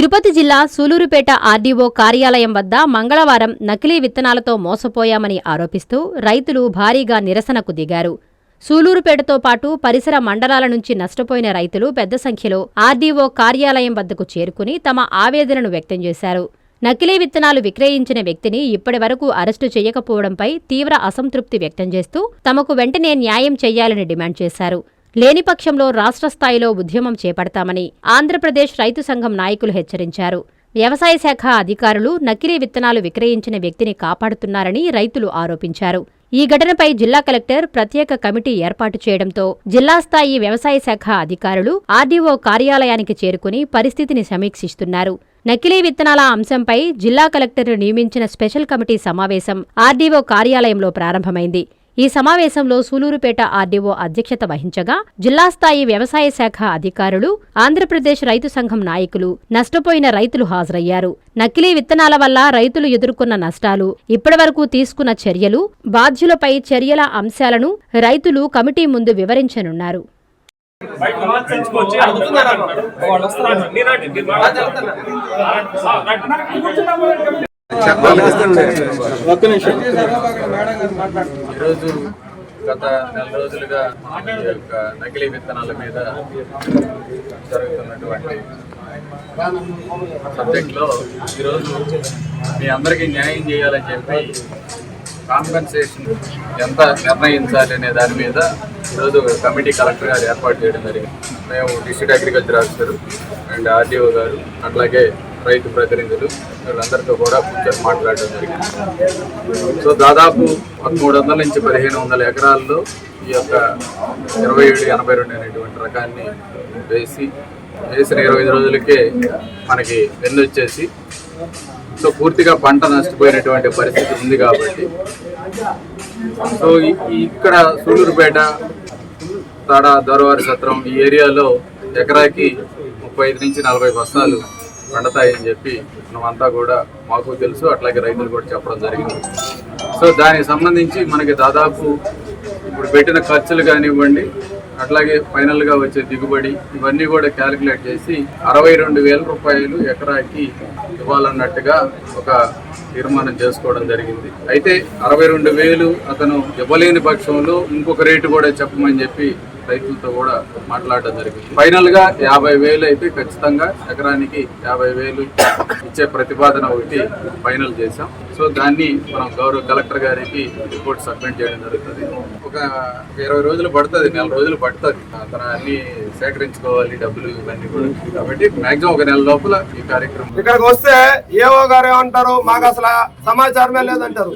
తిరుపతి జిల్లా సూలూరుపేట ఆర్డీఓ కార్యాలయం వద్ద మంగళవారం నకిలీ విత్తనాలతో మోసపోయామని ఆరోపిస్తూ రైతులు భారీగా నిరసనకు దిగారు. సూలూరుపేటతో పాటు పరిసర మండలాల నుంచి నష్టపోయిన రైతులు పెద్ద సంఖ్యలో ఆర్డీఓ కార్యాలయం వద్దకు చేరుకుని తమ ఆవేదనను వ్యక్తం చేశారు. నకిలీ విత్తనాలు విక్రయించిన వ్యక్తిని ఇప్పటివరకు అరెస్టు చేయకపోవడంపై తీవ్ర అసంతృప్తి వ్యక్తం చేస్తూ తమకు వెంటనే న్యాయం చేయాలని డిమాండ్ చేశారు. లేని పక్షంలో రాష్ట్ర స్థాయిలో ఉద్యమం చేపడతామని ఆంధ్రప్రదేశ్ రైతు సంఘం నాయకులు హెచ్చరించారు. వ్యవసాయ శాఖ అధికారులు నకిలీ విత్తనాలు విక్రయించిన వ్యక్తిని కాపాడుతున్నారని రైతులు ఆరోపించారు. ఈ ఘటనపై జిల్లా కలెక్టర్ ప్రత్యేక కమిటీ ఏర్పాటు చేయడంతో జిల్లా స్థాయి వ్యవసాయ శాఖ అధికారులు ఆర్డీఓ కార్యాలయానికి చేరుకుని పరిస్థితిని సమీక్షిస్తున్నారు. నకిలీ విత్తనాల అంశంపై జిల్లా కలెక్టర్ నియమించిన స్పెషల్ కమిటీ సమావేశం ఆర్డీఓ కార్యాలయంలో ప్రారంభమైంది. ఈ సమావేశంలో సూలూరుపేట ఆర్డీఓ అధ్యక్షత వహించగా జిల్లా స్థాయి వ్యవసాయ శాఖ అధికారులు ఆంధ్రప్రదేశ్ రైతు సంఘం నాయకులు నష్టపోయిన రైతులు హాజరయ్యారు. నకిలీ విత్తనాల వల్ల రైతులు ఎదుర్కొన్న నష్టాలు ఇప్పటివరకు తీసుకున్న చర్యలు బాధ్యులపై చర్యల అంశాలను రైతులు కమిటీ ముందు వివరించనున్నారు. బయట వాళ్ళు ఈరోజు గత నెల రోజులుగా ఈ యొక్క నకిలీ విత్తనాల మీద జరుగుతున్నటువంటి సబ్జెక్ట్లో ఈరోజు మీ అందరికీ న్యాయం చేయాలని చెప్పి కాంపెన్సేషన్ ఎంత నిర్ణయించాలి అనే దాని మీద ఈరోజు కమిటీ కలెక్టర్ గారు ఏర్పాటు చేయడం జరిగింది. మేము district agriculture officer and RDO గారు అట్లాగే రైతు ప్రతినిధులు వీళ్ళందరితో కూడా కూర్చొని మాట్లాడడం జరిగింది. సో దాదాపు పదమూడు వందల నుంచి పదిహేను వందల ఎకరాల్లో ఈ యొక్క ఇరవై ఏడు ఎనభై రెండు అనేటువంటి రకాన్ని వేసి వేసిన ఇరవై ఐదు రోజులకే మనకి వెన్ను వచ్చేసి సో పూర్తిగా పంట నష్టపోయినటువంటి పరిస్థితి ఉంది కాబట్టి. సో ఇక్కడ సూళ్ళూరుపేట తాడ దొరవారి సత్రం ఈ ఏరియాలో ఎకరాకి ముప్పై ఐదు నుంచి నలభై బస్తాలు పండుతాయని చెప్పి మనమంతా కూడా మాకు తెలుసు. అట్లాగే రైతులు కూడా చెప్పడం జరిగింది. సో దానికి సంబంధించి మనకి దాదాపు ఇప్పుడు పెట్టిన ఖర్చులు కానివ్వండి అట్లాగే ఫైనల్గా వచ్చే దిగుబడి ఇవన్నీ కూడా క్యాలిక్యులేట్ చేసి అరవై రెండు వేల రూపాయలు ఎకరాకి ఇవ్వాలన్నట్టుగా ఒక తీర్మానం చేసుకోవడం జరిగింది. అయితే అరవై రెండు వేలు అతను ఇవ్వలేని పక్షంలో ఇంకొక రేటు కూడా చెప్పమని చెప్పి రైతులతో కూడా మాట్లాడడం జరిగింది. ఫైనల్గా యాభై వేలు అయితే ఖచ్చితంగా ఎకరానికి యాభై వేలు ఇచ్చే ప్రతిపాదన ఒకటి ఫైనల్ చేశాం. సో దాన్ని మనం గౌరవ కలెక్టర్ గారికి రిపోర్ట్ సబ్మిట్ చేయడం జరుగుతుంది. ఒక ఇరవై రోజులు పడుతుంది నెల రోజులు పడుతుంది. అతను అన్ని సేకరించుకోవాలి డబ్బులు ఇవన్నీ కూడా. కాబట్టి మాక్సిమం ఒక నెల లోపల ఈ కార్యక్రమం ఇక్కడికి వస్తే ఏవో గారు ఏమంటారు? మాకు అసలు సమాచారమే లేదంటారు.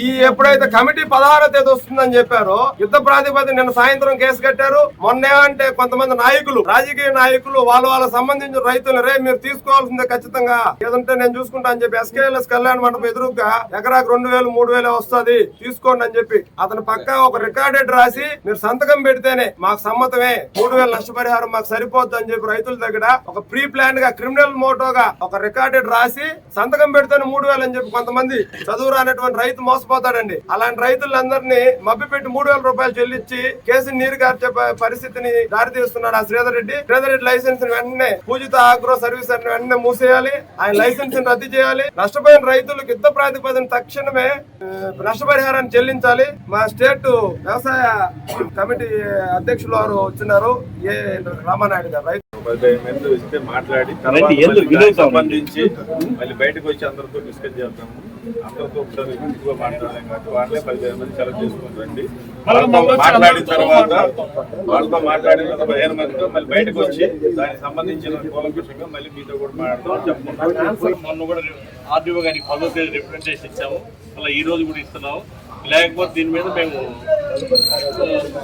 ఈ ఎప్పుడైతే కమిటీ పదహారో తేదీ వస్తుందని చెప్పారో యుద్ధ ప్రాతిపదిక నిన్న సాయంత్రం కేసు కట్టారు. మొన్న ఏమంటే కొంతమంది నాయకులు రాజకీయ నాయకులు వాళ్ళ వాళ్ళ సంబంధించిన రైతులు రే మీరు తీసుకోవాల్సిందే ఖచ్చితంగా. ఏదంటే నేను చూసుకుంటా అని చెప్పి ఎస్కేఎల్ఎస్ కళ్యాణ మండపం ఎదురుగా ఎకరాకు రెండు వేలు మూడు వేలు వస్తుంది. తీసుకోండి అని చెప్పి అతను పక్క ఒక రికార్డెడ్ రాసి మీరు సంతకం పెడితేనే మాకు సమ్మతమే. మూడు వేల నష్టపరిహారం మాకు సరిపోద్ది అని చెప్పి రైతుల దగ్గర ఒక ప్రీ ప్లాన్గా క్రిమినల్ మోటోగా ఒక రికార్డెడ్ రాసి సంతకం పెడితేనే మూడు వేలు అని చెప్పి కొంతమంది చదువు రానటువంటి రైతు మోసపోతాడండి. అలాంటి రైతులందరినీ మభ్యపెట్టి మూడు వేల రూపాయలు చెల్లించి కేసుని నీరు గార్చే పరిస్థితిని దారితీస్తున్నాడు ఆ శ్రీధర్ రెడ్డి. శ్రీధర్ రెడ్డి లైసెన్స్ వెంటనే పూజిత ఆగ్రో సర్వీస్ అని వెంటనే మూసేయాలి. ఆయన లైసెన్స్ రద్దు చేయాలి. నష్టపోయిన రైతులకు యుద్ధ ప్రాతిపదిన తక్షణమే నష్టపరిహారాన్ని చెల్లించాలి. మా స్టేట్ వ్యవసాయ కమిటీ అధ్యక్షులు వారు వచ్చినారు. ఏ రామానాయుడు గారు రైతు. మాట్లాడి సంబంధించి మళ్ళీ బయటకు వచ్చి అందరితో డిస్కస్ చేద్దాము. అందరితో ఒకసారి ఎక్కువ మాట్లాడలేం కాబట్టి వాళ్ళే పదిహేను మంది సెలెక్ట్ చేసుకుని రండి. వాళ్ళతో మాట్లాడిన తర్వాత వాళ్ళతో మాట్లాడిన తర్వాత పదిహేను మందితో మళ్ళీ బయటకు వచ్చి దానికి సంబంధించిన కూలంకషంగా మళ్ళీ మీతో కూడా చెప్పుకుంటాం మొన్న కూడా ఆర్డీఓ గారికి పదో తేదీ రిప్రజెంటేషన్ ఇచ్చాము. అలా ఈ రోజు కూడా ఇస్తున్నాము. లేకపోతే దీని మీద మేము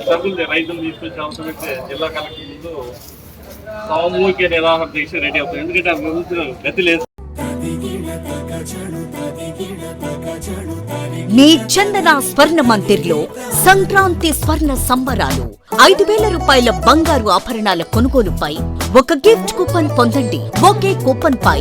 సభ్యులు రైతులు తీసుకొచ్చి అవసరం పెడితే జిల్లా కలెక్టర్ ముందు సామూహిక నిరాహార దీక్ష రెడీ అవుతుంది. ఎందుకంటే గతి లేదు. మీ చందన స్వర్ణ మందిర్లో సంక్రాంతి స్వర్ణ సంబరాలు. ఐదు వేల రూపాయల బంగారు ఆభరణాల కొనుగోలుపై ఒక గిఫ్ట్ కూపన్ పొందండి. ఒకే కూపన్ పై